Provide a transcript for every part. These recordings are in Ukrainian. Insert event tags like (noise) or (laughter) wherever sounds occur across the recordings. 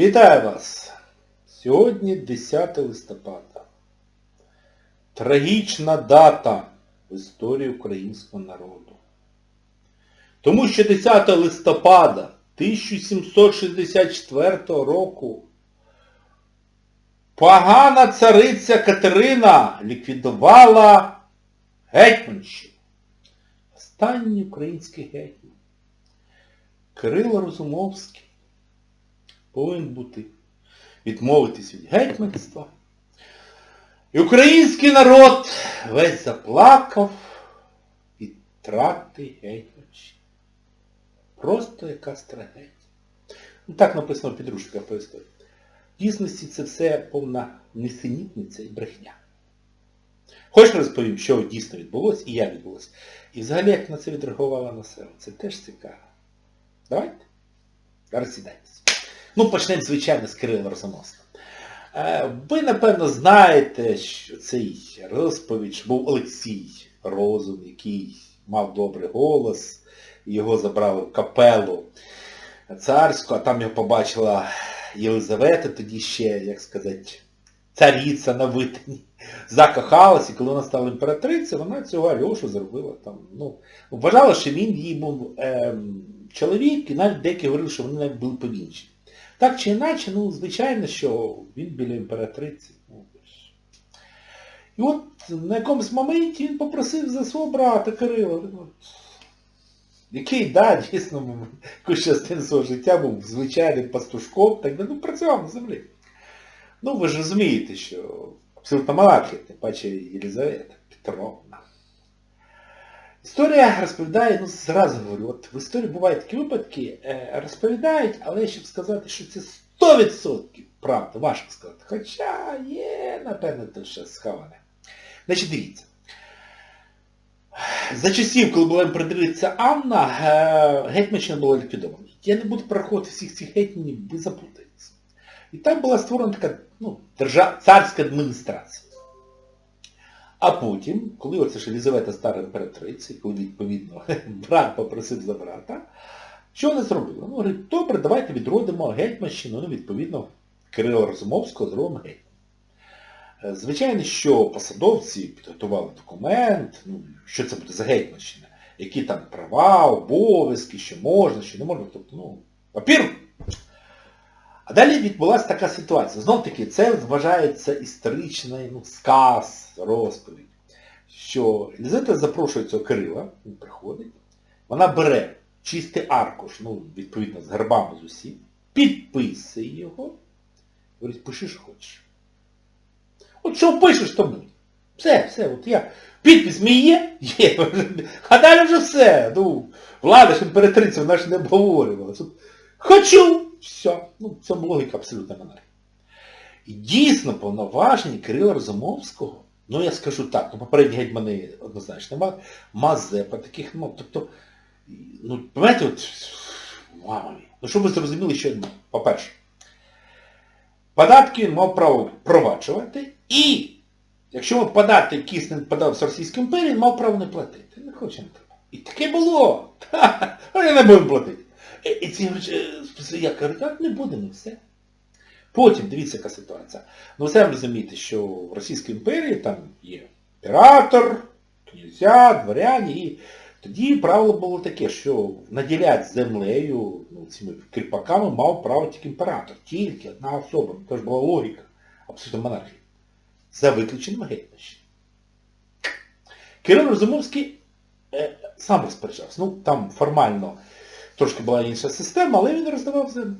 Вітаю вас! Сьогодні 10 листопада. Трагічна дата в історії українського народу. Тому що 10 листопада 1764 року погана цариця Катерина ліквідувала Гетьманщину. Останній український гетьман. Кирило Розумовський повинен бути відмовитись від гетьманства. І український народ весь заплакав від трати гетьманщини. Просто якась трагедія. Ну, так написано в підручниках по історії. В дійсності це все повна несенітниця і брехня. Хочеш розповім, що дійсно відбулося і як відбулося. І взагалі, як на це відреагувала населення. Це теж цікаво. Давайте. Зараз сідайтеся. Ну, почнемо, звичайно, з Кирила Розоносного. Е, Ви, напевно, знаєте, що цей розповідь був Олексій Розум, який мав добрий голос, його забрали в капелу царську, а там його побачила Єлизавета, тоді ще, як сказати, царіця на витині, закохалась, і коли вона стала імператрицею, вона цього Альошу зробила там. Ну, вважала, що він їй був ем, чоловік, і навіть деякі говорили, що вони навіть були повінчені. Так чи інакше, ну, звичайно, що він біля імператриці. І от на якомусь моменті він попросив за свого брата Кирила, який, да, дійсно, якусь частину свого життя був звичайним пастушком, так далі, ну, працював на землі. Ну, ви ж розумієте, що абсолютно монархія, тим паче Єлизавета Петровна. Історія розповідає, ну зразу говорю, от в історії бувають такі випадки, е, розповідають, але щоб сказати, що це 100% правда, важко сказати. Хоча є, напевно, то щось сховане. Значить, дивіться. За часів, коли була імператриця Анна, е, гетьманщина була ліквідована. Я не буду проходити всіх цих гетьманів, ви заплутаєтеся. І там була створена така ну, держав... царська адміністрація. А потім, коли оце ж Елізавета стара імператриця, коли відповідно (laughs) брат попросив за брата, що вони зробили? Ну, говорить, добре, давайте відродимо гетьманщину, ну, відповідно, Кирила Розумовського зробимо гетьман. Е, Звичайно, що посадовці підготували документ, ну, що це буде за гетьманщина, які там права, обов'язки, що можна, що не можна, тобто, ну, папір. А далі відбулася така ситуація. Знов таки, це вважається історичний ну, сказ, розповідь, що Елізавета запрошує цього Кирила, він приходить, вона бере чистий аркуш, ну, відповідно, з гербами з усім, підписує його, говорить, пиши, що хочеш. От що пишеш, то буде. Все, все, от я. Підпис мій є? Є. (laughs) А далі вже все. Ну, влада ж імператриця, вона ж не обговорювалася. Хочу! Все. Ну, в цьому логіка абсолютно монархія. І дійсно повноваження Кирила Розумовського, ну я скажу так, ну попередні гетьмани однозначно мали, Мазепа таких, ну, тобто, ну, понимаєте, от, мама ну щоб ви зрозуміли, що мав. По-перше, податки він мав право проваджувати, і якщо податки якісь не подав з Російської імперії, він мав право не платити. Не хоче не треба. І таке було. Ха-ха, Вони не будемо платити. І, і ці е, я кажу, так не будемо, все. Потім, дивіться, яка ситуація. Ну ви самі розумієте, що в Російській імперії там є імператор, князя, дворяні, і тоді правило було таке, що наділять землею, ну, цими кріпаками мав право тільки імператор. Тільки одна особа. Ну, Тож була логіка абсолютно монархії. За виключенням гетьманщини. Кирило Розумовський е, сам розпоряджався. Ну, там формально трошки була інша система, але він роздавав землю.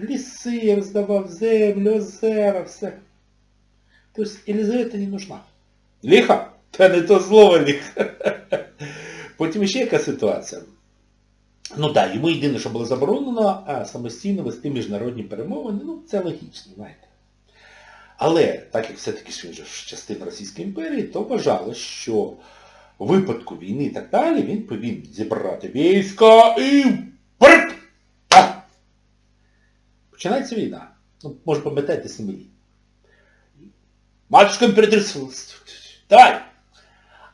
Ліси роздавав землю, озера, все. Тобто Елізавета не нужна. Ліха? Та не то слово ліха. Потім ще яка ситуація. Ну так, йому єдине, що було заборонено, а самостійно вести міжнародні перемовини, ну це логічно, знаєте. Але, так як все-таки він же частина Російської імперії, то вважалось, що у випадку війни і так далі він повинен зібрати війська і! Починається війна. Ну, може пам'ятаєте сім'ї. Матушка імператриця, давай!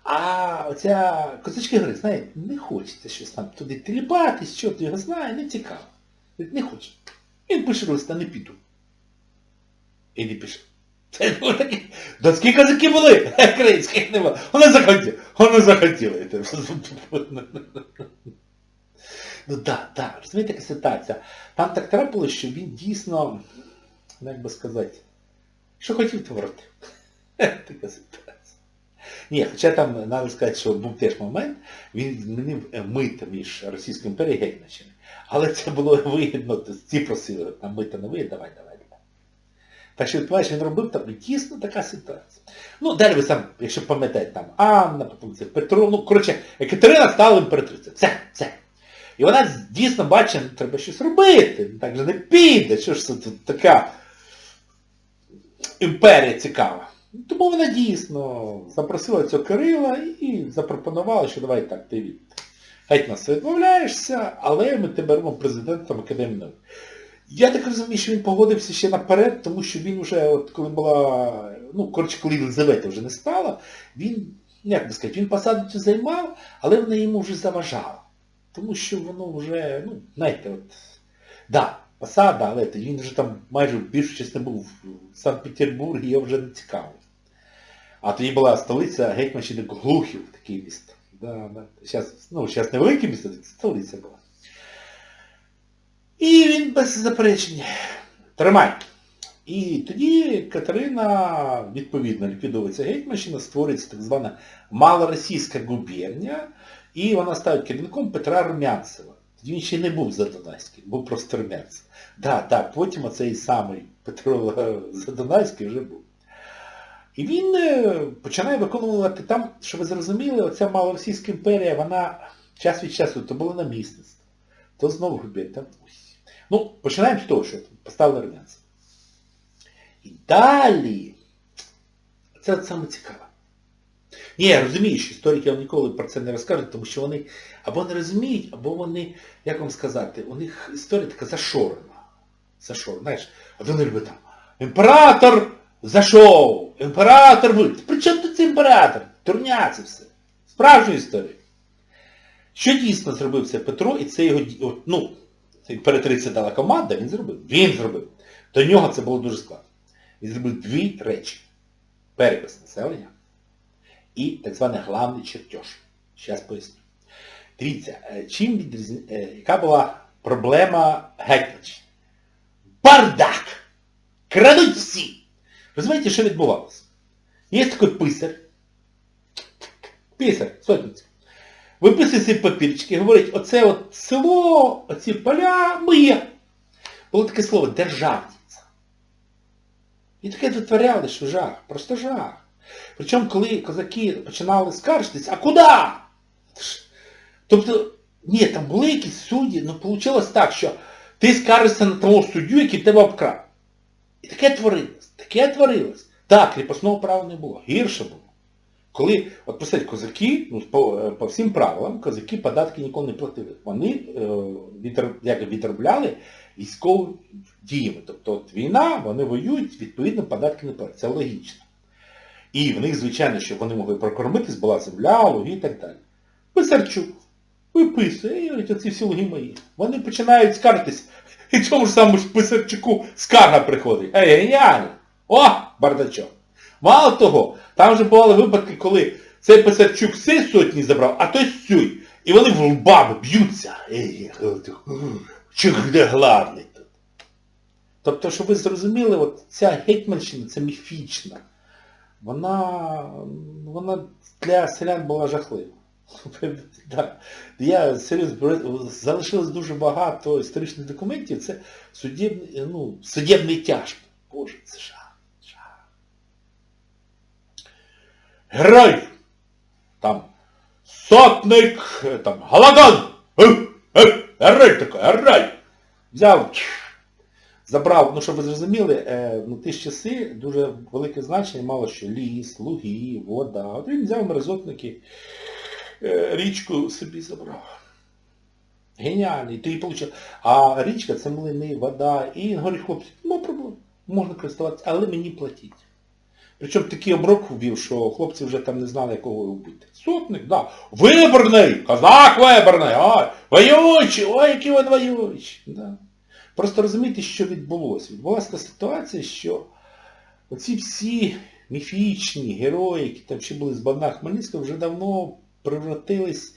А оця козачки гри, знаєте, не хочеться щось там туди тріпатись, що ти його знає, не цікаво. Не хоче. Він пише листа, не піду. І не пішов. Це було таке. Донські козаки були, (laughs) українських нема. Вони захотіли. Вони захотіли. Ну так, так, розумієте, яка ситуація. Там так трапилось, що він дійсно, ну, як би сказати, що хотів, то вратив. (laughs) Така ситуація. Ні, хоча там, треба сказати, що був теж момент, він змінив е, мито між Російською імперією і Гетьманщиною. Але це було вигідно, ці просили, там мито не вигідно, давай, давай. Так що, він робив там дійсно така ситуація. Ну, далі ви сам, якщо пам'ятаєте, там Анна, потім це Петро, ну, коротше, Екатерина стала імператрицею. Все, все. І вона дійсно бачить, ну, треба щось робити, так же не піде, що ж це тут така імперія цікава. Тому вона дійсно запросила цього Кирила і запропонувала, що давай так, ти від геть нас відмовляєшся, але ми тебе робимо президентом Академії наук. Я так розумію, що він погодився ще наперед, тому що він вже, от коли була, ну, коротше, коли Єлизавета вже не стала, він, як би сказати, він посаду цю займав, але вона йому вже заважала. Тому що воно вже, ну, знаєте, от, да, посада, але тоді він вже там майже більшу частину був в Санкт-Петербургі, його вже не цікавив. А тоді була столиця Гетьманщини Глухів, такий місто. Да, да. Зараз, ну, зараз не велике місто, столиця була. І він без заперечень. Тримай. І тоді Катерина, відповідно, ліквідовується Гетьманщина, створюється так звана Малоросійська губернія, і вона ставить керівником Петра Румянцева. Тоді він ще не був Задонайський, був просто Румянцев. Так, так, потім оцей самий Петро (laughs) Задонайський вже був. І він е, починає виконувати там, щоб ви зрозуміли, оця Малоросійська імперія, вона час від часу то було намісництво, то знову губернія. Ну, починаємо з того, що поставили Румянцев. І далі, це саме цікаве. Ні, я розумію, що історики вам ніколи про це не розкажуть, тому що вони або не розуміють, або вони, як вам сказати, у них історія така зашорена. Зашорена. Знаєш, а вони любить там. Імператор зайшов, імператор ви. При чому тут імператор? Турня це все. Справжня історія. Що дійсно зробив це Петро, і це його, ді- імператриця дала команда, він зробив. Він зробив. До нього це було дуже складно. Він зробив дві речі. Перепис населення і так званий главний чертеж. Зараз поясню. Дивіться, е, чим відрізня... е, яка була проблема Гетьманщини? Бардак! Крадуть всі! Розумієте, що відбувалося? Є такий писар, писар, сотниця. Виписує ці папірчики, говорить, оце от село, оці поля моє. Було таке слово державниця. І таке витворяли, що жах, просто жах. Причому, коли козаки починали скаржитись, а куди? Тобто, ні, там були якісь судді, але вийшло так, що ти скаржишся на того суддю, який тебе обкрав. І таке творилось, таке творилось. Так, кріпосного права не було, гірше було. Коли, от представте, козаки, ну, по, е, по всім правилам, козаки податки ніколи не платили. Вони е, як, відробляли військовими діями. Тобто от війна, вони воюють, відповідно, податки не платять. Це логічно. І в них, звичайно, щоб вони могли прокормитись, була земля, луги і так далі. Писарчук виписує, і говорить, оці всі луги мої. Вони починають скаржитись. І цьому ж самому ж Писарчуку скарга приходить. Ей, геніально! О, бардачок! Мало того, там вже бували випадки, коли цей Писарчук цей сотні забрав, а той сюй. І вони в лбами б'ються. Чи де главний тут? Тобто, щоб ви зрозуміли, от ця Гетьманщина, це міфічна. Вона, вона для селян була жахлива. (laughs) Я серйозно, залишилось дуже багато історичних документів, це судебний, ну, судебний тяжб. Боже, це жах. жах. Герой! Там сотник, там Галаган! Е, е, Герой такий, герой! Взяв, забрав, ну щоб ви зрозуміли, е, ну ті ж часи дуже велике значення мало що ліс, луги, вода. От він взяв мерзотники, річку собі забрав. Геніальний. Ти получив. А річка це млини, вода. І він говорить, хлопці, ну проблем. Можна користуватися, але мені платіть. Причому такий оброк вбив, що хлопці вже там не знали, якого вбити. Сотник, да. Виборний! Козак виборний! Ой, воюючий! Ой, який він воюючий! Да. Просто розумієте, що відбулося. Відбулася така ситуація, що оці всі міфічні герої, які там ще були з Богдана Хмельницького, вже давно превратились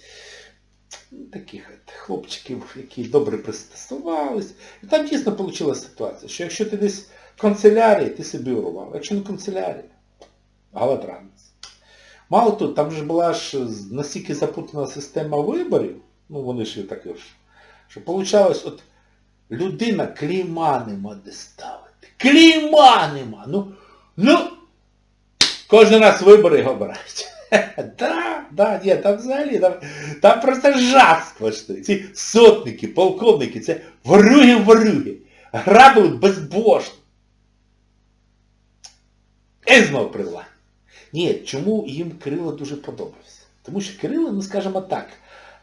таких хлопчиків, які добре пристосувались. І там дійсно вийшла ситуація, що якщо ти десь в канцелярії, ти собі урвав. Якщо не в канцелярії, галатранець. Мало того, там же була ж настільки запутана система виборів, ну вони ж і таке ж, що виходилось, от людина клейма нема де ставити. Клейма нема! Ну, ну, кожен раз вибори його обирають. (laughs) Да, да, там взагалі, там, там просто жахство. Ці сотники, полковники, це ворюги-ворюги. Грабили безбожно. І знову при владі. Ні, чому їм Кирило дуже подобався? Тому що Кирило, ну скажімо так,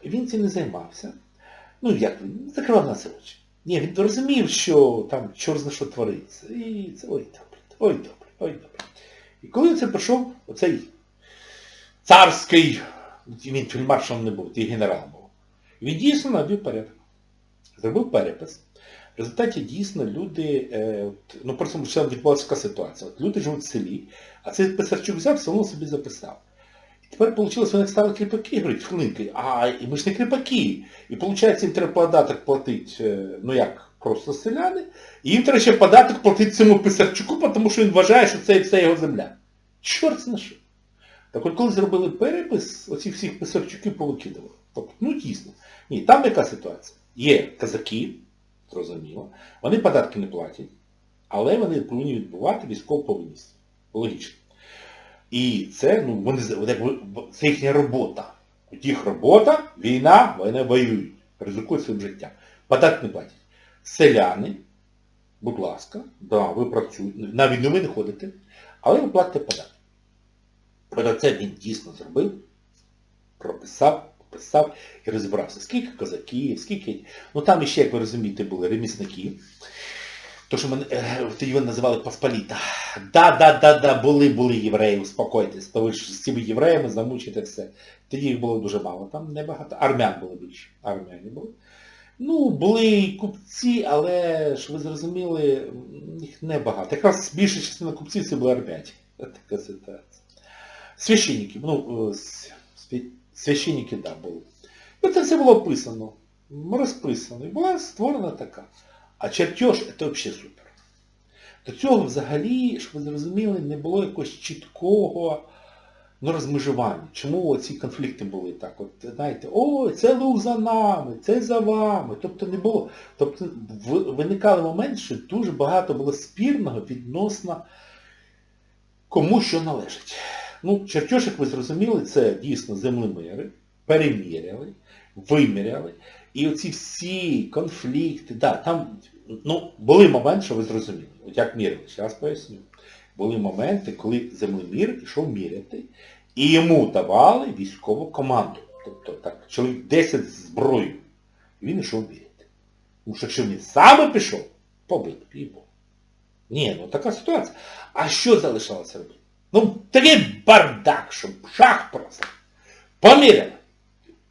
він цим не займався. Ну як, закривав на це очі. Ні, він розумів, що там чорт що твориться. І це ой добре, ой добре, ой добре. І коли це прийшов оцей царський, він фільмаршалом не був, і генерал був, він дійсно навів порядок. Зробив перепис. В результаті дійсно люди, е, ну просто почала відбувалася така ситуація. От люди живуть в селі, а цей Писарчук взяв, все одно собі записав. І тепер вийшло, вони стали кріпаки, говорять, хвилинки, а і ми ж не кріпаки. І виходить, їм треба податок платити, е, ну як, просто селяни, і їм треба ще податок платити цьому Писарчуку, тому що він вважає, що це все його земля. Чорт зна що. Так от коли зробили перепис, оці всіх Писарчуків повикидували. Тобто, ну дійсно. Ні, там яка ситуація? Є казаки, зрозуміло, вони податки не платять, але вони повинні відбувати військову повинність. Логічно. І це, ну, вони, це їхня робота. От їх робота, війна, вони воюють, ризикують своїм життям. Податки не платять. Селяни, будь ласка, да, ви працюєте, на війну ви не ходите, але ви платите податки. Про це він дійсно зробив, прописав, пописав і розібрався. Скільки козаків, скільки... Ну там іще, як ви розумієте, були ремісники. То, що мене е, вони називали Посполіта. Да-да-да-да, були, були євреї, успокойтесь. То ви ж з цими євреями замучите все. Тоді їх було дуже мало, там небагато. Армян було більше. Армяні були. Ну, були і купці, але, що ви зрозуміли, їх небагато. Якраз більша частина купців це були армяні. (laughs) Така ситуація. Священники, ну, священники, да, були. І це все було описано, розписано. І була створена така. А чертеж це взагалі супер. До цього взагалі, щоб ви зрозуміли, не було якогось чіткого ну, розмежування. Чому ці конфлікти були так? От, знаєте, о, це луг за нами, це за вами. Тобто не було. Тобто виникали момент, що дуже багато було спірного відносно кому що належить. Ну, чертеж, як ви зрозуміли, це дійсно землемири, переміряли, виміряли. І оці всі конфлікти, да, там, ну, були моменти, що ви зрозуміли. От як міряли, зараз поясню. Були моменти, коли землемір пішов міряти, і йому давали військову команду. Тобто так, чоловік 10 з зброєю. І він йшов міряти. Тому що якщо він саме пішов, побили б його. Ні, ну така ситуація. А що залишалося робити? Ну, такий бардак, що шах просто. Поміряли.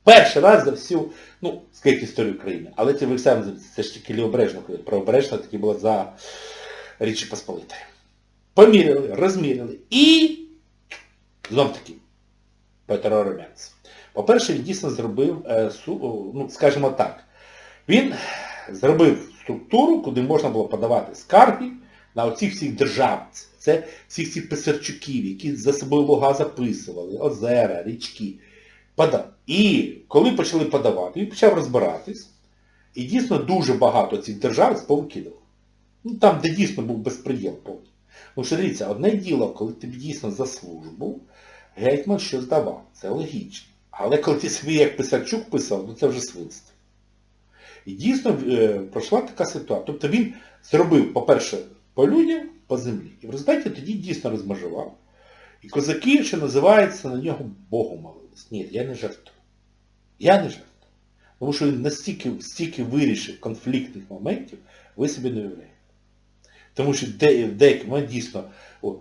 Перший раз за всю, ну, скажіть історію України. Але це ви самі, це ж тільки лівобережно, коли правобережна таки була за Річі Посполитої. Поміряли, розміряли. І знов таки Петро Ремянцев. По-перше, він дійсно зробив, е, ну, скажімо так, він зробив структуру, куди можна було подавати скарги на оцих всіх державців. Це всіх цих писарчуків, які за собою луга записували, озера, річки. І коли почали подавати, він почав розбиратись. І дійсно дуже багато цих держав повикидав. Ну там, де дійсно був безпреділ повний. Ну що дивіться, одне діло, коли тобі дійсно за службу, гетьман щось давав. Це логічно. Але коли ти собі як Писарчук писав, ну це вже свинство. І дійсно е, пройшла така ситуація. Тобто він зробив, по-перше, по людям, по землі. І в результаті тоді дійсно розмежував. І козаки, що називається, на нього Богу молились. Ні, я не жартую. Я не жартую. Тому що він настільки стільки вирішив конфліктних моментів, ви собі не уявляєте. Тому що де, в момент дійсно о,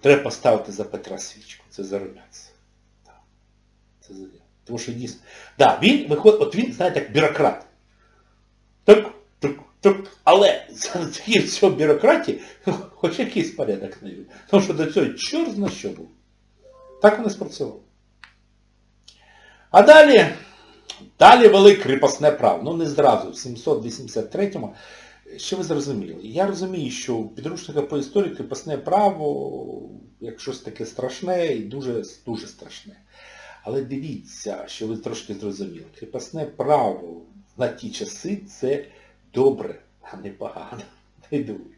треба поставити за Петра свічку. Це заробляться. Це за Тому що дійсно. Да, він виходить, от він, знаєте, як бюрократ. Так, але за такі всього бюрократії, хоч якийсь порядок не є. Тому що до цього чорт зна що був. Так вони спрацювали. А далі, далі вели кріпосне право. Ну не зразу, в 783-му. Що ви зрозуміли? Я розумію, що у підручника по історії кріпосне право, як щось таке страшне і дуже, дуже страшне. Але дивіться, що ви трошки зрозуміли. Кріпосне право на ті часи це добре, а не погано. (laughs) Не дивуйтесь.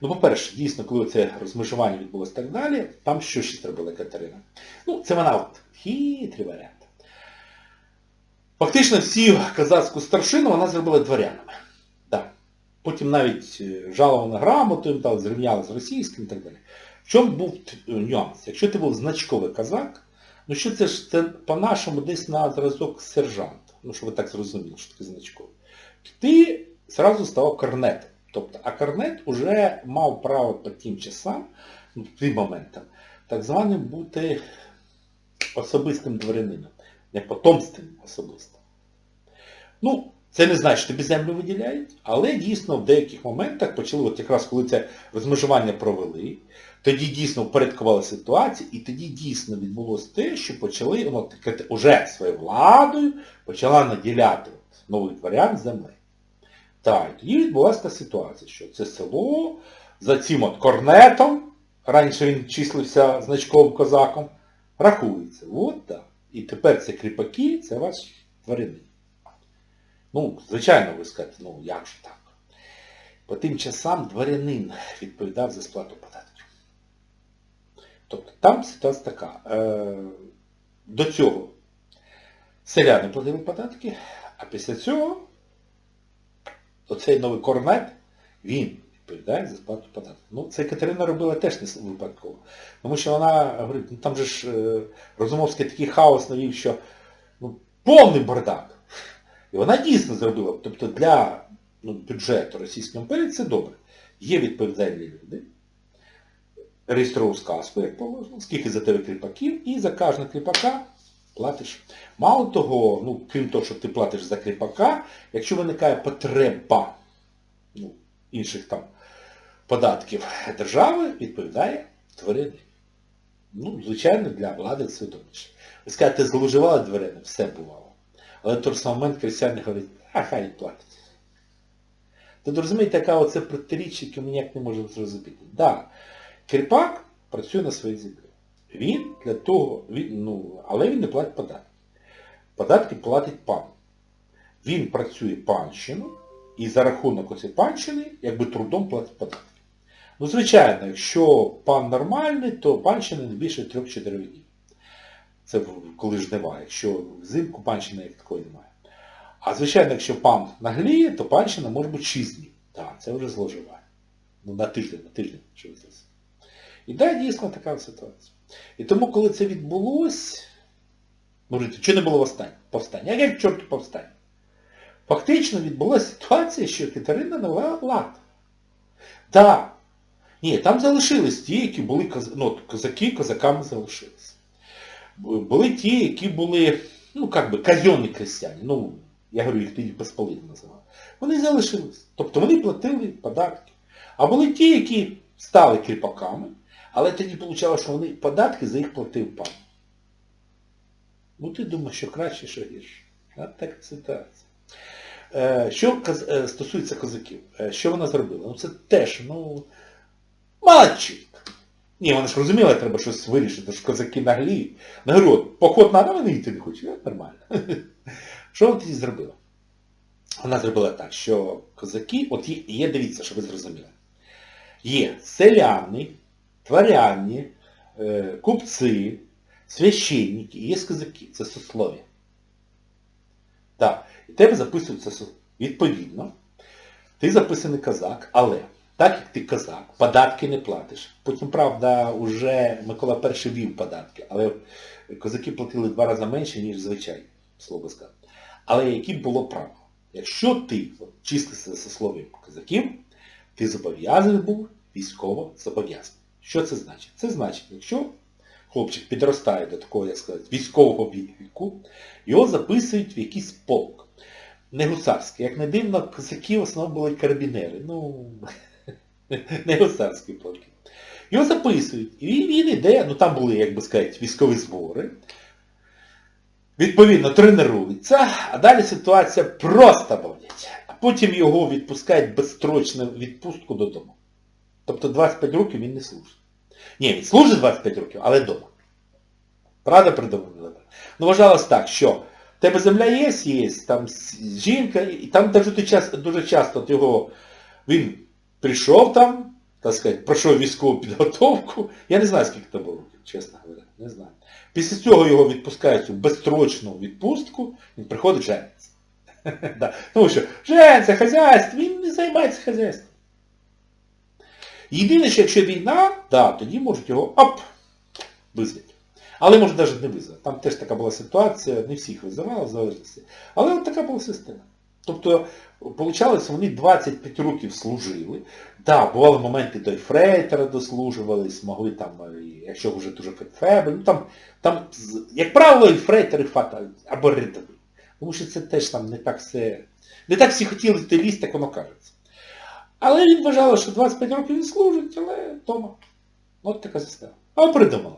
Ну, по-перше, дійсно, коли це розмежування відбулося так далі, там що ще зробила Катерина? Ну, це вона от хитрий варіант. Фактично всю казацьку старшину вона зробила дворянами. Да. Потім навіть е, жалована грамотою, там, зрівняла з російським і так далі. В чому був нюанс? Якщо ти був значковий казак, ну що це ж це по-нашому десь на зразок сержанта, ну що ви так зрозуміли, що таке значковий, ти зразу ставав корнетом. Тобто, а корнет уже мав право по тим часам, ну, тим моментам, так званим бути особистим дворянином, не потомственним особистим. Ну, це не значить, що тобі землю виділяють, але дійсно в деяких моментах почали, от якраз коли це розмежування провели, тоді дійсно впорядкували ситуацію, і тоді дійсно відбулося те, що почали, ну, таке, уже своєю владою почала наділяти нових дворян землею. Так, і тоді відбулася та ситуація, що це село за цим от корнетом, раніше він числився значковим козаком, рахується. От так. І тепер це кріпаки, це ваші тварини. Ну, звичайно, ви скажете, ну як же так? По тим часам дворянин відповідав за сплату податків. Тобто там ситуація така. Е, до цього селяни платили податки, а після цього оцей новий корнет, він відповідає за сплату податків. Ну, це Катерина робила теж не випадково. Тому що вона говорить, ну там же ж е, Розумовський такий хаос навів, що ну, повний бардак. І вона дійсно зробила. Тобто для ну, бюджету Російської імперії це добре. Є відповідальні люди. Реєструєш сказку, як положено, скільки за тебе кріпаків, і за кожного кріпака платиш. Мало того, ну, крім того, що ти платиш за кріпака, якщо виникає потреба ну, інших там податків держави, відповідає тварини. Ну, звичайно, для влади це удобніше. Ви скажете, зловживали дверини, все бувало. Але в той самий момент крестьяни говорять, а хай платять. Тут розумієте, яка оце протиріччя, яке ми ніяк не можемо зрозуміти. Да, кріпак працює на своїй землі. Він для того, він, ну, але він не платить податки. Податки платить пан. Він працює панщину і за рахунок оцієї панщини, якби трудом платить податки. Ну, звичайно, якщо пан нормальний, то панщина не більше 3-4 днів. Це коли жнива. Якщо взимку панщини як такої немає. А звичайно, якщо пан нагліє, то панщина може бути 6 днів. Так, це вже зловживання. Ну, на тиждень, на тиждень, що зрозуміли. І да, дійсно така ситуація. І тому, коли це відбулося, можете, чи не було повстання? Повстання. А як чорт повстання? Фактично відбулася ситуація, що Катерина навела лад. Так. Ні, там залишились ті, які були ну, козаки, козаками залишились. Були ті, які були, ну, як би, казенні крестьяни. Ну, я говорю, їх тоді посполити називали. Вони залишились. Тобто вони платили податки. А були ті, які стали кріпаками, але тоді вийшло, що вони податки за їх платив пан. Ну ти думаєш, що краще, що гірше. А така ситуація. Е, Що е, стосується козаків, е, що вона зробила? Ну це теж, ну, молодчик. Ні, вона ж розуміла, треба щось вирішити, що козаки нагліють. На говорю, от, поход надо, вони йти не хочуть. Нормально. (laughs) Що вона тоді зробила? Вона зробила так, що козаки, от є, дивіться, щоб ви зрозуміли. Є селяни, дворяні, е, купці, священники, є козаки. Це сослов'я. Так. І тебе записується відповідно. Ти записаний козак, але так як ти козак, податки не платиш. Потім, правда, вже Микола І вів податки, але козаки платили два рази менше, ніж звичайно, слово сказати. Але яке було право? Якщо ти от, числився за сослов'ям козаків, ти зобов'язаний був військово зобов'язаний. Що це значить? Це значить, якщо хлопчик підростає до такого, як сказати, військового віку, його записують в якийсь полк. не гусарські. Як не дивно, козаки в основному були карабінери. Ну, (laughs) не гусарські полки. Його записують. І він, іде, ну там були, як би сказати, військові збори. Відповідно, тренується, а далі ситуація просто обалдеть. А потім його відпускають безстрочну відпустку додому. Тобто 25 років він не служить. Ні, він служить 25 років, але вдома. Правда придумано? Ну, вважалось так, що в тебе земля є, є, там жінка, і там дуже, часто, його, він прийшов там, так сказати, пройшов військову підготовку. Я не знаю, скільки це було чесно говоря, не знаю. Після цього його відпускають у безстрочну відпустку, він приходить жениться. (laughs) Тому що жениться, хазяйство, він не займається хазяйством. Єдине, що якщо війна, да, тоді можуть його оп, визвати. Але може навіть не визвати. Там теж така була ситуація, не всіх визивали в залежності. Але от така була система. Тобто, виходило, вони 25 років служили. Да, бували моменти до ефрейтора дослужувались, могли там, е, якщо вже дуже фетфебель, ну там, там, як правило, ефрейтори фата або рядові. Тому що це теж там не так все. Не так всі хотіли в ліс, як воно кажеться. Але він вважав, що 25 років він служить, але вдома. От така система. А придумала.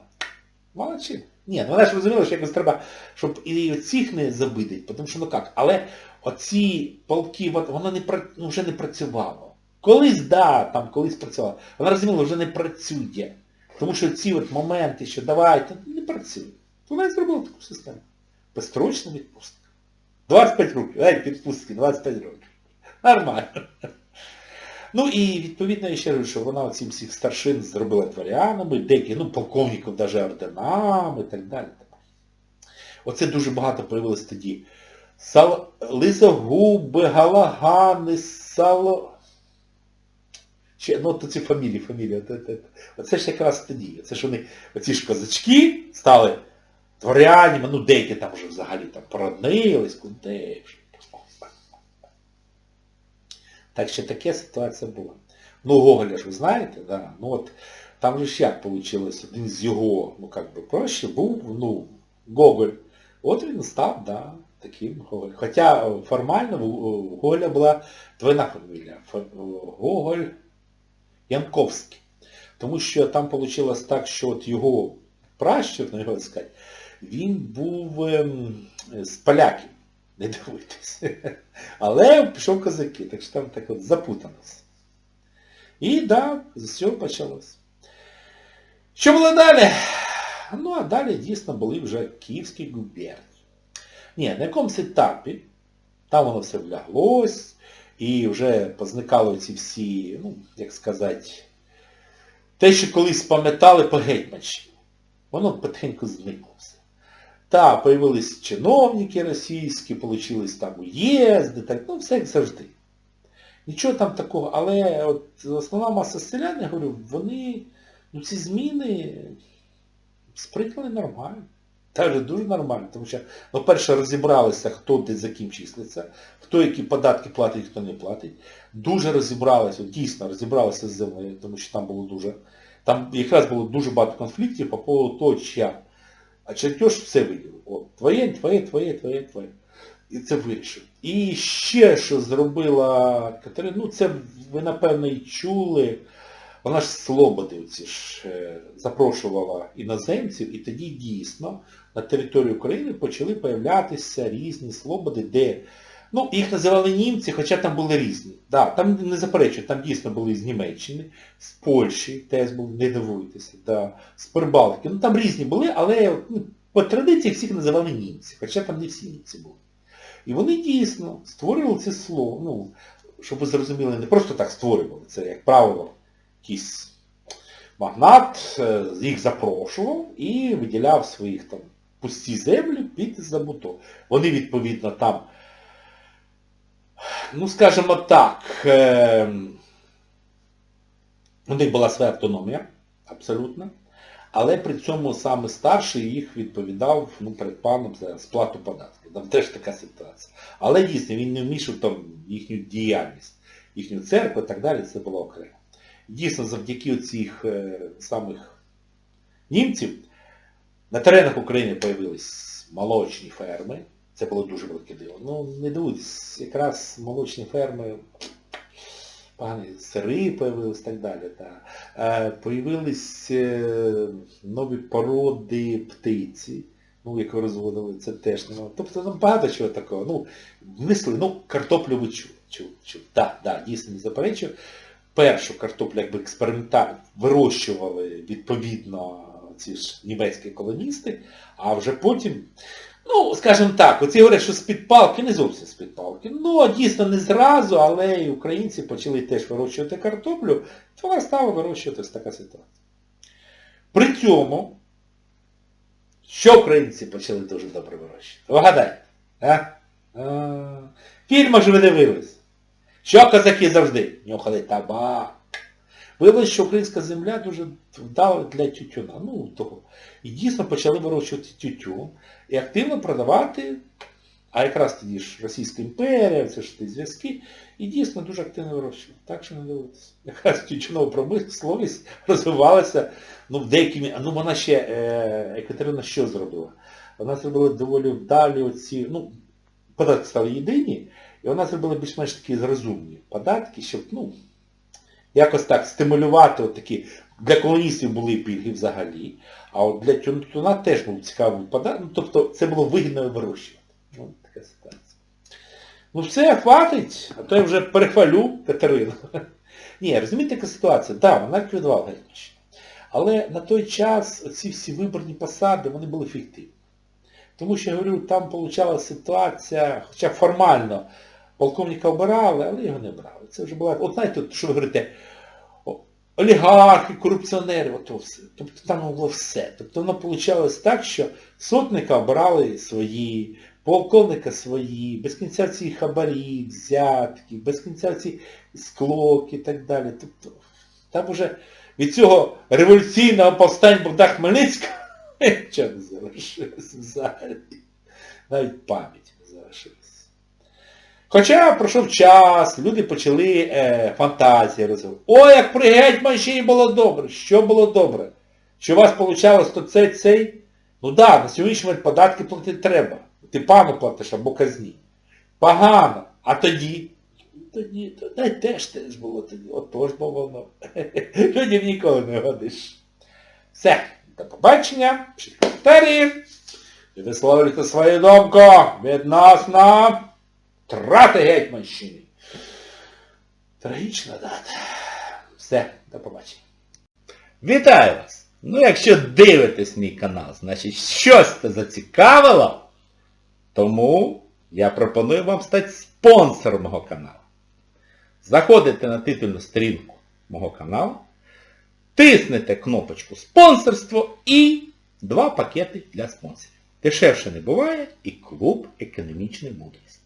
Молодчина. Ні, ну вона ж розуміла, що якось треба, щоб і цих не забити, тому що ну як. Але оці полки, воно не, ну, вже не працювало. Колись, да, там колись працювало. Вона розуміла, вже не працює. Тому що ці от моменти, що давайте, не працює. Вона і зробила таку систему. Безстрочна відпустка. 25 років, ей, відпустки, 25 років. Нормально. Ну і відповідно я ще кажу, що вона оцім всіх старшин зробила дворянами, деякі, ну, полковників навіть орденами і так далі. Оце дуже багато появилось тоді. Сал... Лисогуби, Галагани, Сало... Ще, ну, то ці фамілії, фамілії. От. Оце ж якраз тоді. Це ж вони, оці ж козачки стали дворянами, ну деякі там вже взагалі там породнились, куди. вже. Так що таке ситуація була. Ну, Гоголя ж ви знаєте, да? ну от там же ж як вийшло, один з його, ну як би проще, був, ну, Гоголь. От він став, да, таким Гоголь. Хоча е, формально у Гоголя була двойна фамілія. Гоголь Янковський. Тому що там вийшло так, що от його пращур, ну його сказати, він був ем, з поляків. Не дивуйтесь. (laughs) Але пішов козаки, так що там так от запутано все. І да, з цього почалось. Що було далі? Ну, а далі дійсно були вже київські губернії. Ні, на якомусь етапі, там воно все вляглось, і вже позникали ці всі, ну, як сказати, те, що колись пам'ятали по Гетьманщині. Воно потихеньку зникло все. Так, появились чиновники російські, получились там уїзди, так, ну все як завжди. Нічого там такого, але от основна маса селян, я говорю, вони, ну ці зміни сприйняли нормально. Навіть дуже нормально, тому що, ну, перше, розібралися, хто де за ким числиться, хто які податки платить, хто не платить. Дуже розібралися, дійсно розібралися з землею, тому що там було дуже, там якраз було дуже багато конфліктів по поводу того, чия. А чертеж все виділив. О, твоє, твоє, твоє, твоє, твоє. І це вирішив. І ще, що зробила Катерина, ну це ви, напевно, і чули, вона ж Слободи ці ж е, запрошувала іноземців, і тоді дійсно на території України почали появлятися різні слободи, де, ну, їх називали німці, хоча там були різні. Да, там не заперечую, там дійсно були з Німеччини, з Польщі, теж був, не дивуйтеся, да, з Прибалтики. Ну там різні були, але ну, по традиції всіх називали німці, хоча там не всі німці були. І вони дійсно створювали це слово, ну, щоб ви зрозуміли, не просто так створювали, це, як правило, якийсь магнат е, їх запрошував і виділяв своїх там пусті землі під забудову. Вони, відповідно, там, ну, скажімо так, е, у них була своя автономія, абсолютно. Але при цьому саме старший їх відповідав ну, перед паном за сплату податків. Там теж така ситуація. Але дійсно він не вмішав там їхню діяльність, їхню церкву і так далі, це було окремо. Дійсно, завдяки цих е, самих німців на теренах України появились молочні ферми, Це було дуже велике диво. Ну, не дивуйтесь, якраз молочні ферми, погані сири появились і так далі. Та. Е, появились е, нові породи птиці, ну, яку розводили, це теж не Тобто там багато чого такого. Ну, мисли, ну, картоплю ви чули. Чув, чув. Так, да, дійсно не заперечую. Першу картоплю якби експериментально вирощували відповідно ці ж німецькі колоністи, а вже потім, ну, скажімо так, оці говорять, що з-під палки, не зовсім з-під палки. Ну, дійсно не зразу, але і українці почали теж вирощувати картоплю, то вона стала вирощувати ось така ситуація. При цьому, що українці почали дуже добре вирощувати? Вгадайте, а? А, ж ви дивились. Що козаки завжди? Нюхали табак. Виявилось, що українська земля дуже вдала для тютюна. Ну, того. І дійсно почали вирощувати тютюн і активно продавати, а якраз тоді ж Російська імперія, це ж ті зв'язки, і дійсно дуже активно вирощували. Так що не дивитися. Якраз тютюнова промисловість розвивалася, ну, в ну вона ще, е, Екатерина що зробила? Вона зробила доволі вдалі оці, ну, податки стали єдині, і вона зробила більш-менш такі розумні податки, щоб, ну, якось так стимулювати от такі. Для колоністів були пільги взагалі, а от для тюнтуна теж був цікавий податок. Ну, тобто це було вигідно вирощувати. Ну, така ситуація. Ну все, хватить, а то я вже перехвалю Катерину. (laughs) Ні, розумієте, яка ситуація? Так, да, вона ліквідувала Гетьманщину. Але на той час ці всі виборні посади, вони були фіктивні. Тому що, я говорю, там получалася ситуація, хоча формально полковника обирали, але його не брали. Це вже була, от знаєте, що ви говорите, олігархи, корупціонери, ото все. Тобто там було все. Тобто воно вийшло так, що сотника обирали свої, полковника свої, без кінця ці хабарі, взятки, без кінця ці склоки і так далі. Тобто там вже від цього революційного повстання Богдана Хмельницького (laughs) нічого не залишилось взагалі. Навіть пам'ять не залишилась. Хоча пройшов час, люди почали е, фантазії розвивати. О, як при Гетьманщині було добре! Що було добре? Що у вас вийшло то цей, цей? Ну так, да, на сьогоднішній момент податки платити треба. Ти пану платиш або казні. Погано. А тоді? Тоді, то, та й теж теж було тоді. От Отож бо воно. (laughs) Людям ніколи не годиш. Все, до побачення. Пишіть коментарі. Висловлюйте свою думку відносно Трати Гетьманщини. Трагічна дата. Все, до побачення. Вітаю вас! Ну, якщо дивитесь мій канал, значить щось це зацікавило, тому я пропоную вам стати спонсором мого каналу. Заходите на титульну сторінку мого каналу, тиснете кнопочку спонсорство і два пакети для спонсорів. Дешевше не буває і клуб економічної мудрості.